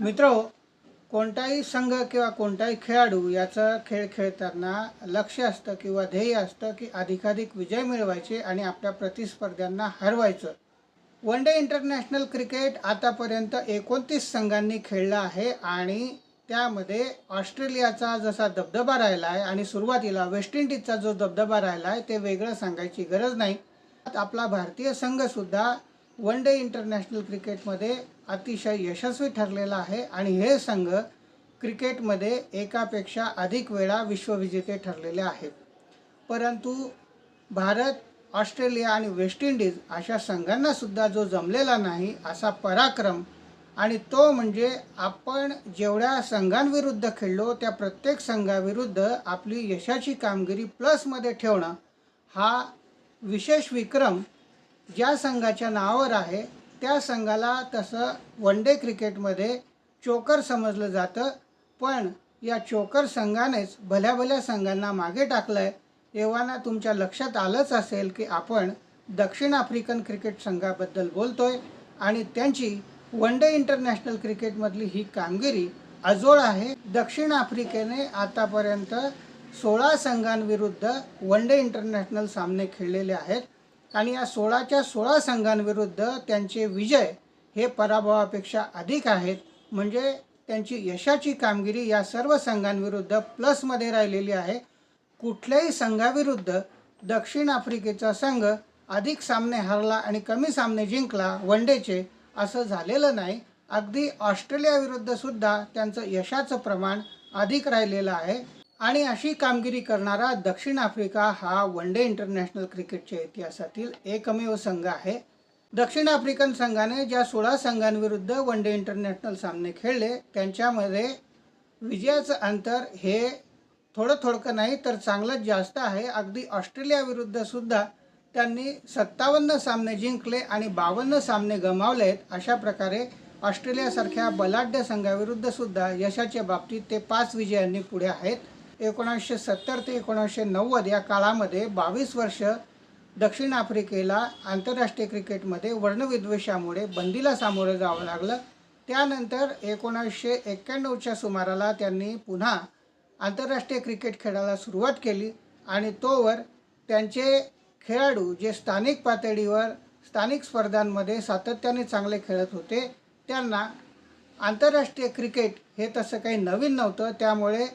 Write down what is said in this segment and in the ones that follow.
मित्र कोणताही संघ किंवा कोणताही खेळाडू याचं खेळ खेळताना लक्ष असतं किंवा ध्येय असतं की अधिकाधिक विजय मिळवायचे आणि आपल्या प्रतिस्पर्ध्यांना हरवायचं. वन डे इंटरनॅशनल क्रिकेट आतापर्यंत एकोणतीस संघांनी खेळला आहे आणि त्यामध्ये ऑस्ट्रेलियाचा जसा दबदबा राहिला आहे आणि सुरुवातीला वेस्ट इंडिजचा जो दबदबा राहिला आहे ते वेगळं सांगायची गरज नाही. आपला भारतीय संघसुद्धा वन डे इंटरनॅशनल क्रिकेटमध्ये अतिशय यशस्वी ठरलेला आहे आणि हे संघ क्रिकेटमध्ये एकापेक्षा अधिक वेळा विश्वविजेते ठरलेले आहेत. परंतु भारत ऑस्ट्रेलिया आणि वेस्ट इंडिज अशा संघांनासुद्धा जो जमलेला नाही असा पराक्रम आणि तो म्हणजे आपण जेवढ्या संघांविरुद्ध खेळलो त्या प्रत्येक संघाविरुद्ध आपली यशाची कामगिरी प्लसमध्ये ठेवणं हा विशेष विक्रम ज्या संघाच्या नावावर आहे त्या संघाला तसं वन डे क्रिकेटमध्ये चोकर समजलं जातं. पण या चोकर संघानेच भल्या भल्या संघांना मागे टाकलं आहे एव्हाना तुमच्या लक्षात आलंच असेल की आपण दक्षिण आफ्रिकन क्रिकेट संघाबद्दल बोलतोय आणि त्यांची वन डे इंटरनॅशनल क्रिकेटमधली ही कामगिरी अजोड आहे. दक्षिण आफ्रिकेने आतापर्यंत सोळा संघांविरुद्ध वन डे इंटरनॅशनल सामने खेळलेले आहेत. आणि या सोळाच्या सोळा संघांविरुद्ध त्यांचे विजय हे पराभवापेक्षा अधिक आहेत. म्हणजे त्यांची यशाची कामगिरी या सर्व संघांविरुद्ध प्लसमध्ये राहिलेली आहे. कुठल्याही संघाविरुद्ध दक्षिण आफ्रिकेचा संघ अधिक सामने हरला आणि कमी सामने जिंकला वन डेचे असं झालेलं नाही. अगदी ऑस्ट्रेलियाविरुद्ध सुद्धा त्यांचं यशाचं प्रमाण अधिक राहिलेलं आहे. आणि अशी कामगिरी करणारा दक्षिण आफ्रिका हा वन डे इंटरनॅशनल क्रिकेटच्या इतिहासातील एकमेव संघ आहे. दक्षिण आफ्रिकन संघाने ज्या सोळा संघांविरुद्ध वन डे इंटरनॅशनल सामने खेळले त्यांच्यामध्ये विजयाचं अंतर हे थोडं थोडकं नाही तर चांगलंच जास्त आहे. अगदी ऑस्ट्रेलियाविरुद्ध सुद्धा त्यांनी सत्तावन्न सामने जिंकले आणि बावन्न सामने गमावले आहेत अशा प्रकारे ऑस्ट्रेलियासारख्या बलाढ्य संघाविरुद्ध सुद्धा यशाच्या बाबतीत ते पाच विजयांनी पुढे आहेत. एकोणीसशे सत्तर ते एकोणीसशे नव्वद या काळामध्ये बावीस वर्ष दक्षिण आफ्रिकेला आंतरराष्ट्रीय क्रिकेटमध्ये वर्णविद्वेषामुळे बंदीला सामोरं जावं लागलं. त्यानंतर एकोणीसशे एक्क्याण्णवच्या सुमाराला त्यांनी पुन्हा आंतरराष्ट्रीय क्रिकेट खेळायला सुरुवात केली आणि तोवर त्यांचे खेळाडू जे स्थानिक पातळीवर स्थानिक स्पर्धांमध्ये सातत्याने चांगले खेळत होते त्यांना आंतरराष्ट्रीय क्रिकेट हे तसं काही नवीन नव्हतं. त्यामुळे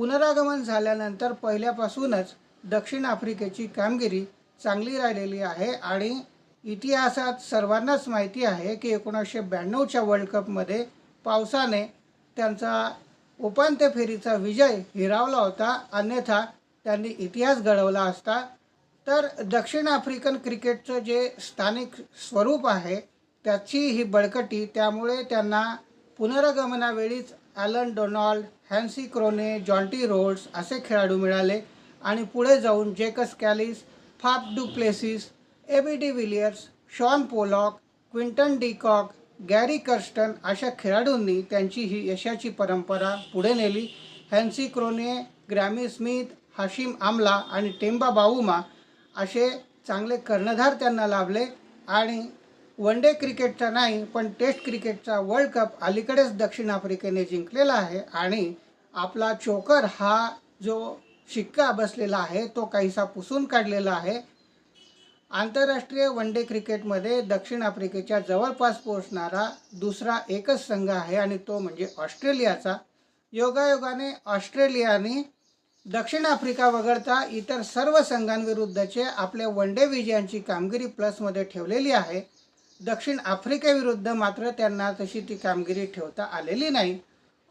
पुनरागमन झाल्यानंतर पहिल्यापासूनच दक्षिण आफ्रिकेची कामगिरी चांगली राहिलेली आहे आणि इतिहासात सर्वांनाच माहिती आहे की एकोणीसशे ब्याण्णवच्या वर्ल्ड कपमध्ये पावसाने त्यांचा उपांत्य फेरीचा विजय हिरावला होता. अन्यथा त्यांनी इतिहास घडवला असता. तर दक्षिण आफ्रिकन क्रिकेटचं जे स्थानिक स्वरूप आहे त्याची ही बळकटी त्यामुळे त्यांना पुनरागमनावेळीच Allan Donald Hansie Cronje Jonty Rhodes असे खेळाडू मिळाले आणि पुढे जाऊन Jacques Kallis Faf du Plessis A B de Villiers Shaun Pollock Quinton de Kock Gary Kirsten अशा खेळाडूंनी त्यांची ही यशाची परंपरा पुढे नेली. Hansie Cronje Graeme Smith Hashim Amla आणि टेम्बा बाऊमा असे चांगले कर्णधार त्यांना लाभले आणि वन डे क्रिकेटचा नाही पण टेस्ट क्रिकेटचा वर्ल्ड कप अलीकडेच दक्षिण आफ्रिकेने जिंकलेला आहे आणि आपला चोकर हा जो शिक्का बसलेला आहे तो काहीसा पुसून काढलेला आहे. आंतरराष्ट्रीय वन डे क्रिकेटमध्ये दक्षिण आफ्रिकेच्या जवळपास पोहोचणारा दुसरा एकच संघ आहे आणि तो म्हणजे ऑस्ट्रेलियाचा. योगायोगाने ऑस्ट्रेलियाने दक्षिण आफ्रिका वगळता इतर सर्व संघांविरुद्धचे आपल्या वन डे विजयांची कामगिरी प्लसमध्ये ठेवलेली आहे. दक्षिण आफ्रिकेविरुद्ध मात्र त्यांना तशी ती कामगिरी ठेवता आलेली नाही.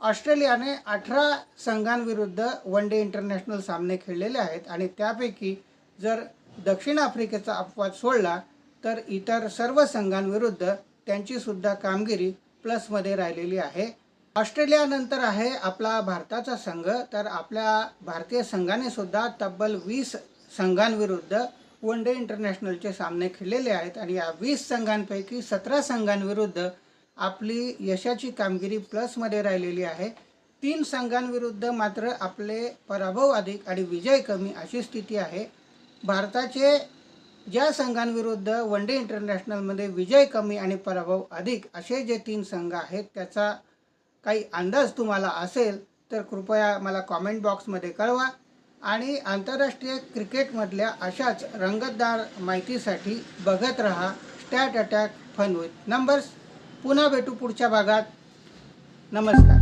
ऑस्ट्रेलियाने अठरा संघांविरुद्ध वन डे इंटरनॅशनल सामने खेळलेले आहेत आणि त्यापैकी जर दक्षिण आफ्रिकेचा अपवाद सोडला तर इतर सर्व संघांविरुद्ध त्यांचीसुद्धा कामगिरी प्लसमध्ये राहिलेली आहे. ऑस्ट्रेलियानंतर आहे आपला भारताचा संघ तर आपल्या भारतीय संघाने सुद्धा तब्बल वीस संघांविरुद्ध वन डे इंटरनॅशनलचे सामने खेळलेले आहेत आणि या वीस संघांपैकी सतरा संघांविरुद्ध आपली यशाची कामगिरी प्लसमध्ये राहिलेली आहे. तीन संघांविरुद्ध मात्र आपले पराभव अधिक आणि विजय कमी अशी स्थिती आहे. भारताचे ज्या संघांविरुद्ध वन डे इंटरनॅशनलमध्ये विजय कमी आणि पराभव अधिक असे जे तीन संघ आहेत त्याचा काही अंदाज तुम्हाला असेल तर कृपया मला कॉमेंट बॉक्समध्ये कळवा. आणि आंतरराष्ट्रीय क्रिकेटमधल्या अशाच रंगतदार माहितीसाठी बघत रहा stat attack fun with numbers पुन्हा भेटू पुढच्या भागात. नमस्कार.